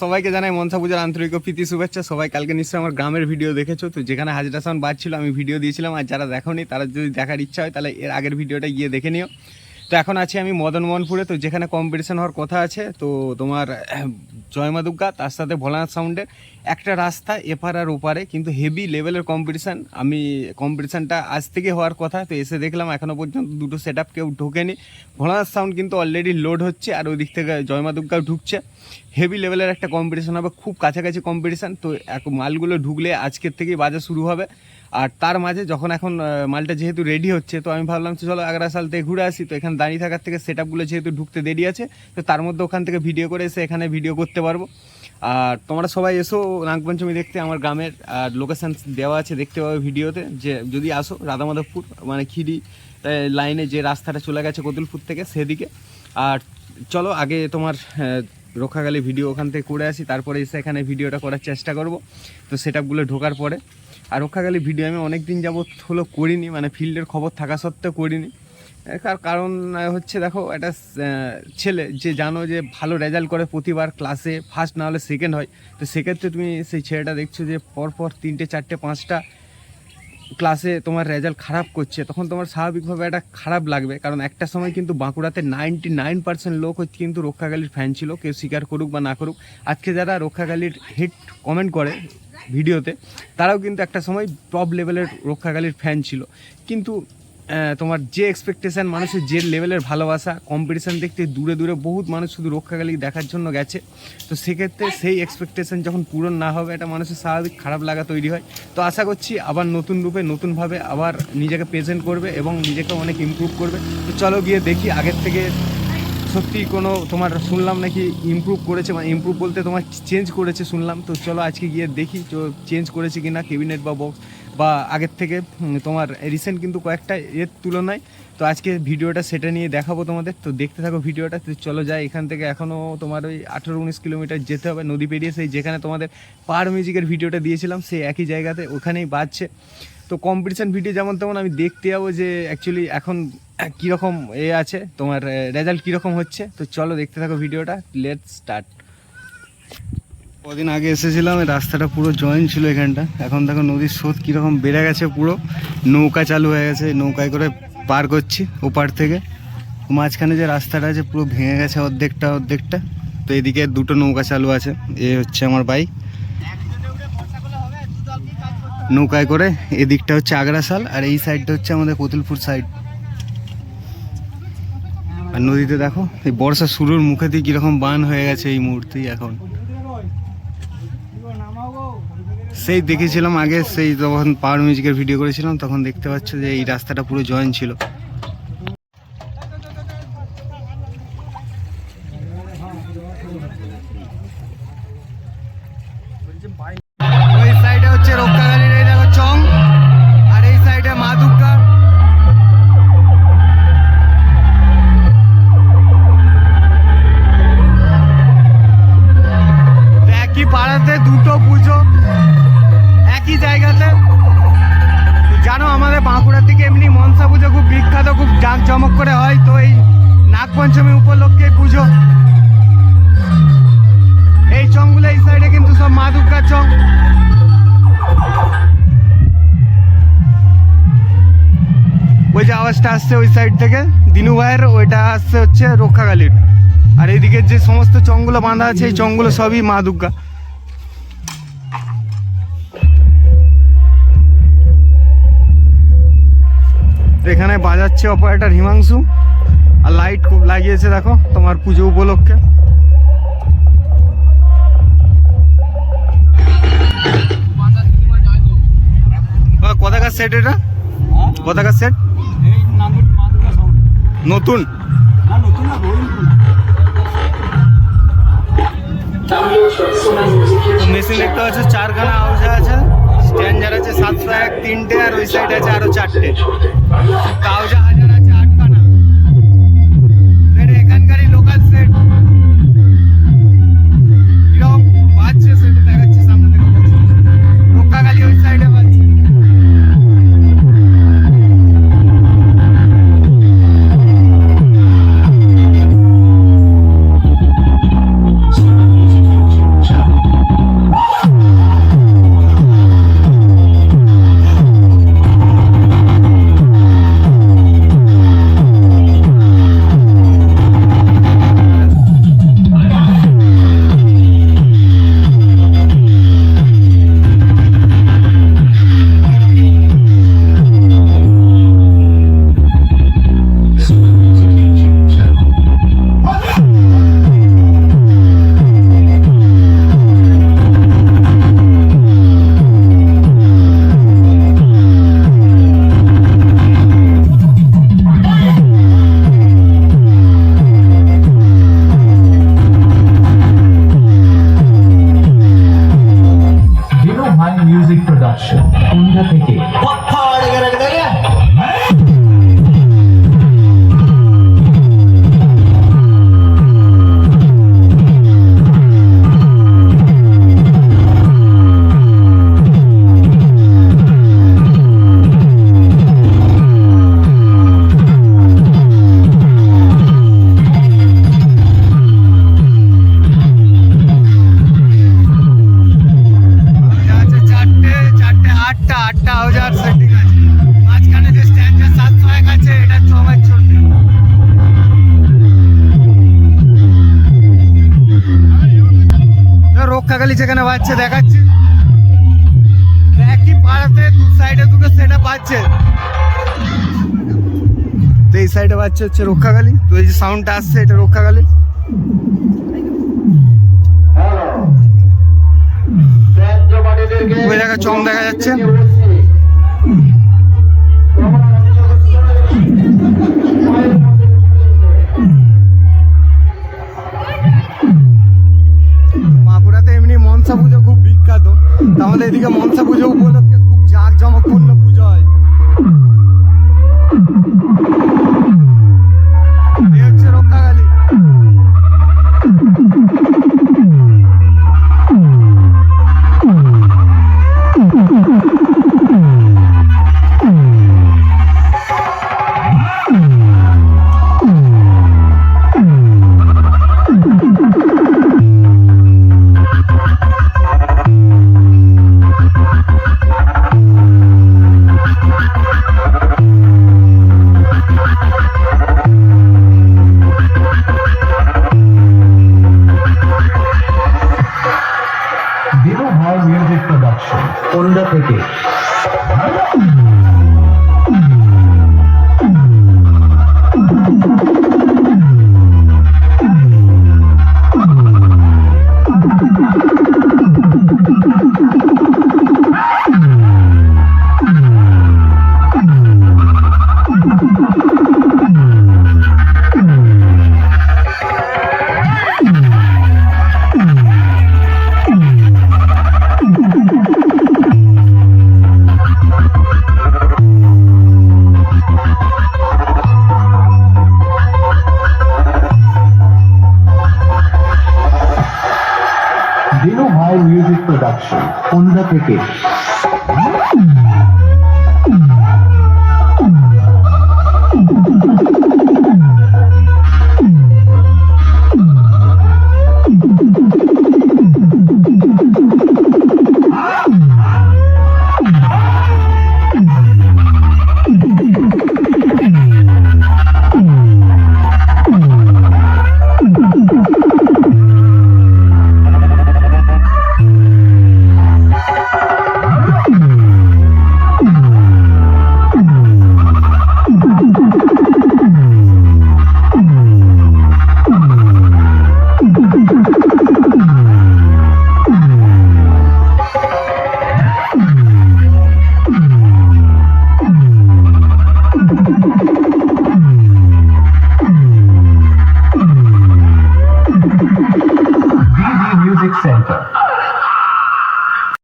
সবাইকে জানাই মনসা পূজার আন্তরিক প্রীতি শুভেচ্ছা। সবাই কালকে নিশ্চয়ই আমার গ্রামের ভিডিও দেখেছ। তো যেখানে হাজিরা সাউন্ড বাজছিল, আমি ভিডিও দিয়েছিলাম, আর যারা দেখোনি, তারা যদি দেখার ইচ্ছা হয়, তাহলে এর আগের ভিডিওটা গিয়ে দেখে নিও। তো এখন আছি আমি মদন মোহনপুরে তো যেখানে কম্পিটিশন হওয়ার কথা আছে তো তোমার আহ, জয়মা দুর্গা তার সাথে ভোলানাথ সাউন্ডের একটা রাস্তা এপার আর ওপারে কিন্তু হেভি লেভেলের কম্পিটিশান আমি কম্পিটিশানটা আজ থেকে হওয়ার কথা তো এসে দেখলাম এখনও পর্যন্ত দুটো সেট আপ কেউ ঢোকেনি। ভোলানাথ সাউন্ড কিন্তু অলরেডি লোড হচ্ছে আর ওই দিক থেকে জয়মা দুর্গাও ঢুকছে। হেভি লেভেলের একটা কম্পিটিশন হবে খুব কাছাকাছি কম্পিটিশান তো এক মালগুলো ঢুকলে আজকের থেকেই বাজার শুরু হবে। আর তার মাঝে যখন এখন মালটা যেহেতু রেডি হচ্ছে, তো আমি ভাবলাম চলো আগ্রা সাল থেকে ঘুরে আসি। তো এখানে দাঁড়িয়ে থাকার থেকে সেট আপগুলো যেহেতু ঢুকতে দেরি আছে, তো তার মধ্যে ওখান থেকে ভিডিও করে এসে এখানে ভিডিও করতে পারব। আর তোমরা সবাই এসো নাগপঞ্চমী দেখতে, আমার গ্রামের, আর লোকেশান দেওয়া আছে, দেখতে পাবে ভিডিওতে যে, যদি আসো, রাধামাধবপুর মানে খিড়ি লাইনে যে রাস্তাটা চলে গেছে কতুলপুর থেকে, সেদিকে। আর চলো, আগে তোমার রক্ষাকালী ভিডিও ওখান থেকে করে আসি, তারপরে এসে এখানে ভিডিওটা করার চেষ্টা করব। তো সেট আপগুলো ঢোকার পরে আর রক্ষাকালী ভিডিও আমি অনেক দিন যাবৎ হলো করিনি মানে ফিল্ডের খবর থাকা সত্ত্বেও করিনি। তার কারণ হচ্ছে দেখো, একটা ছেলে যে জানো যে ভালো রেজাল্ট করে প্রতিবার ক্লাসে ফার্স্ট না হলে সেকেন্ড হয়। তো সেক্ষেত্রে তুমি সেই ছেলেটা দেখছ যে পরপর তিনটে, চারটে, পাঁচটা ক্লাসে তোমার রেজাল্ট খারাপ করছে, তখন তোমার স্বাভাবিকভাবে একটা খারাপ লাগবে। কারণ একটা সময় কিন্তু বাঁকুড়াতে নাইনটি নাইন পার্সেন্ট লোক হচ্ছে কিন্তু রক্ষাকালীর ফ্যান ছিল, কেউ স্বীকার করুক বা না করুক। আজকে যারা রক্ষাকালীর হিট কমেন্ট করে ভিডিওতে তারাও কিন্তু একটা সময় টপ লেভেলের রক্ষাকালীর ফ্যান ছিল। কিন্তু তোমার যে এক্সপেকটেশন মানুষের, যে লেভেলের ভালোবাসা কম্পিটিশান দেখতে দূরে দূরে বহুত মানুষ শুধু রক্ষাকালী দেখার জন্য গেছে। তো সেক্ষেত্রে সেই এক্সপেকটেশন যখন পূরণ না হবে, এটা মানুষের স্বাভাবিক খারাপ লাগা তৈরি হয়। তো আশা করছি আবার নতুন রূপে, নতুনভাবে আবার নিজেকে প্রেজেন্ট করবে এবং নিজেকে অনেক ইমপ্রুভ করবে। তো চলো গিয়ে দেখি আগের থেকে সত্যি কোনো তোমার শুনলাম নাকি ইমপ্রুভ করেছে মানে ইমপ্রুভ বলতে তোমার চেঞ্জ করেছে শুনলাম। তো চলো আজকে গিয়ে দেখি চেঞ্জ করেছে কি না কেবিনেট বা বক্স বা আগের থেকে তোমার রিসেন্ট কিন্তু কয়েকটা এর তুলনায়। তো আজকে ভিডিওটা সেটা নিয়ে দেখাবো তোমাদের। তো দেখতে থাকো ভিডিওটা, তো চলো যাই। এখান থেকে এখনও তোমার ওই আঠেরো উনিশ কিলোমিটার যেতে হবে নদী পেরিয়ে। সেই যেখানে তোমাদের পার মিউজিকের ভিডিওটা দিয়েছিলাম, সেই একই জায়গাতে ওখানেই বাজছে। তো কম্পিটিশান ভিডিও যেমন তেমন আমি দেখতে যাব যে অ্যাকচুয়ালি এখন কীরকম এ আছে, তোমার রেজাল্ট কীরকম হচ্ছে। তো চলো দেখতে থাকো ভিডিওটা। লেট স্টার্ট কদিন আগে এসেছিলাম রাস্তাটা পুরো জয়েন ছিল এখানটা। এখন দেখো নদীর স্রোত কীরকম বেড়ে গেছে পুরো। নৌকা চালু হয়ে গেছে, নৌকায় করে পার করছি ওপার থেকে। মাঝখানে যে রাস্তাটা আছে পুরো ভেঙে গেছে অর্ধেকটা অর্ধেকটা। তো এদিকে দুটো নৌকা চালু আছে, এ হচ্ছে আমার বাইক নৌকায় করে এদিকটা হচ্ছে আগ্রাসাল আর এই সাইডটা হচ্ছে আমাদের কতুলপুর সাইড আর নদীতে দেখো, এই বর্ষা শুরুর মুখেতেই কীরকম বান হয়ে গেছে এই মুহূর্তেই এখন। সেই দেখেছিলাম আগে, সেই যখন পাওয়ার মিউজিকের ভিডিও করেছিলাম, তখন দেখতে পাচ্ছ যে এই রাস্তাটা পুরো জয়েন ছিল। ওই আসছে ওই সাইড থেকে। দিনু ভাইয়ের ওইটা আসছে হচ্ছে রক্ষাকালীর। আর এইদিকে যে সমস্ত চংগুলো বাঁধা আছে এই চংগুলো সবই মা দুর্গা। এখানে বাজাচ্ছে অপারেটার হিমাংশু। আর লাইট খুব লাগিয়েছে দেখো তোমার পুজো উপলক্ষে। বা কতাকার সেট এটা? কতাকার সেট নতুন? মেশিন দেখতে পাচ্ছ চারখানা আউজা আছে। স্ট্যান্ডার আছে সাতশো এক তিনটে আর ওই সাইড আছে আরও চারটে। রক্ষাকালী যেখানে বাজছে দেখাচ্ছি। একই পাড়াতে দু সাইডে দুটো সেটা বাজছে। তো এই সাইডে বাজছে হচ্ছে রক্ষাকালী তো এই যে সাউন্ডটা আসছে এটা রক্ষাকালী ওই জায়গায় চং দেখা যাচ্ছে। আমাদের এদিকে মনসা পুজো উপলক্ষে প্রোডাকশন কোন্ডা থেকে কোন্ডা থেকে।